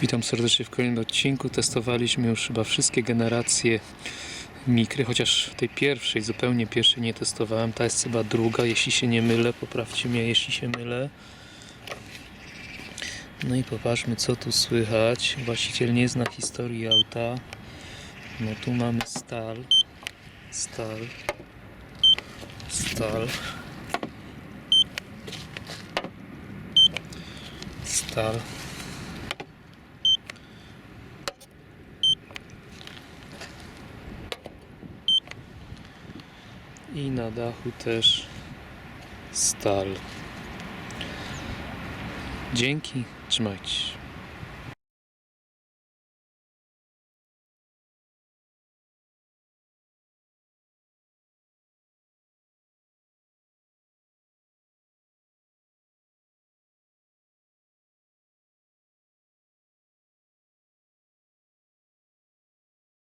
Witam serdecznie w kolejnym odcinku. Testowaliśmy już chyba wszystkie generacje mikry, chociaż tej pierwszej, zupełnie pierwszej nie testowałem. Ta jest chyba druga, jeśli się nie mylę. Poprawcie mnie, jeśli się mylę. No i popatrzmy, co tu słychać. Właściciel nie zna historii auta. No tu mamy stal. Stal. Stal. Stal. I na dachu też stal. Dzięki, trzymajcie się.